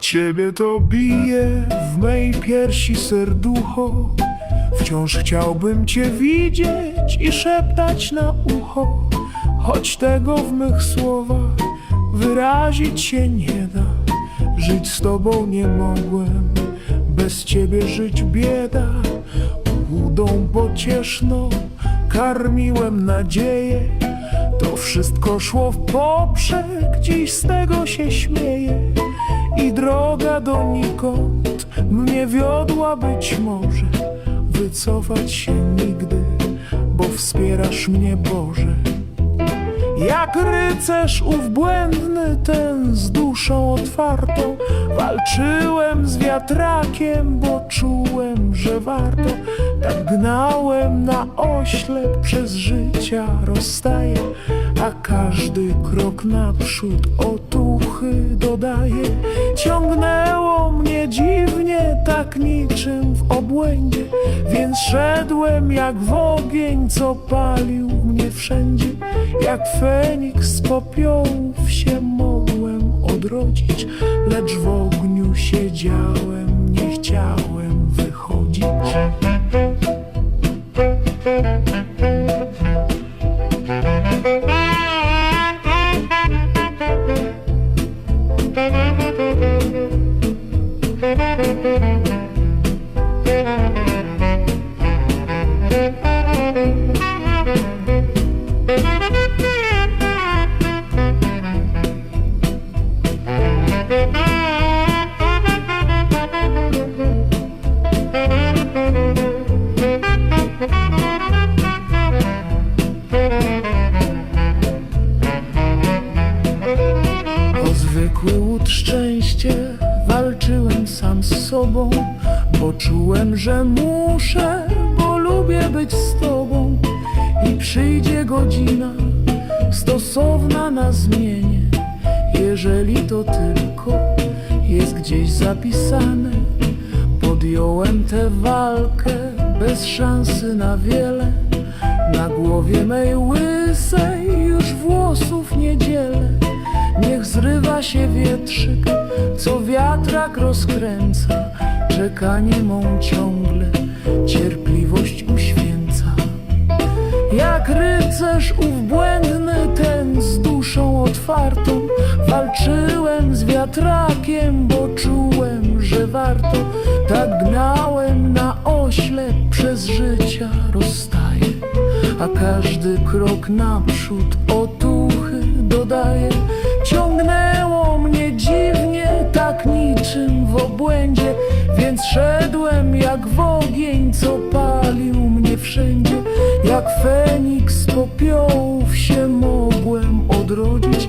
ciebie to bije w mej piersi serducho. Wciąż chciałbym cię widzieć i szeptać na ucho. Choć tego w mych słowach wyrazić się nie da. Żyć z tobą nie mogłem, bez ciebie żyć bieda. Łudą pocieszną karmiłem nadzieję. To wszystko szło w poprzek, dziś z tego się śmieję I droga donikąd. Mnie wiodła być może Wycofać się nigdy, bo wspierasz mnie Boże jak rycerz ów błędny ten z duszą otwartą. Walczyłem z wiatrakiem, bo czułem, że warto. Tak gnałem na oślep przez życia rozstaję. A każdy krok naprzód otuchy dodaje. Ciągnęło mnie dziwnie, tak niczym w obłędzie. Więc szedłem jak w ogień, co palił mnie wszędzie Jak Feniks z popiołów się mogłem odrodzić Lecz w ogniu siedziałem, nie chciałem wychodzić. O zwykły szczęście walczyłem sam z sobą Bo czułem, że muszę, bo lubię być z tobą. I przyjdzie godzina stosowna na zmienie Jeżeli to tylko jest gdzieś zapisane. Podjąłem tę walkę bez szansy na wiele. Na głowie mej łysej już włosów nie dzielę się wietrzyk, co wiatrak rozkręca. Czekanie mą ciągle cierpliwość uświęca. Jak rycerz ów błędny ten z duszą otwartą. Walczyłem z wiatrakiem, bo czułem, że warto. Tak gnałem na oślep przez życia rozstaję. A każdy krok naprzód otuchy dodaje. Ciągnęło obłędzie Więc szedłem jak w ogień, co palił mnie wszędzie. Jak Feniks z popiołów się mogłem odrodzić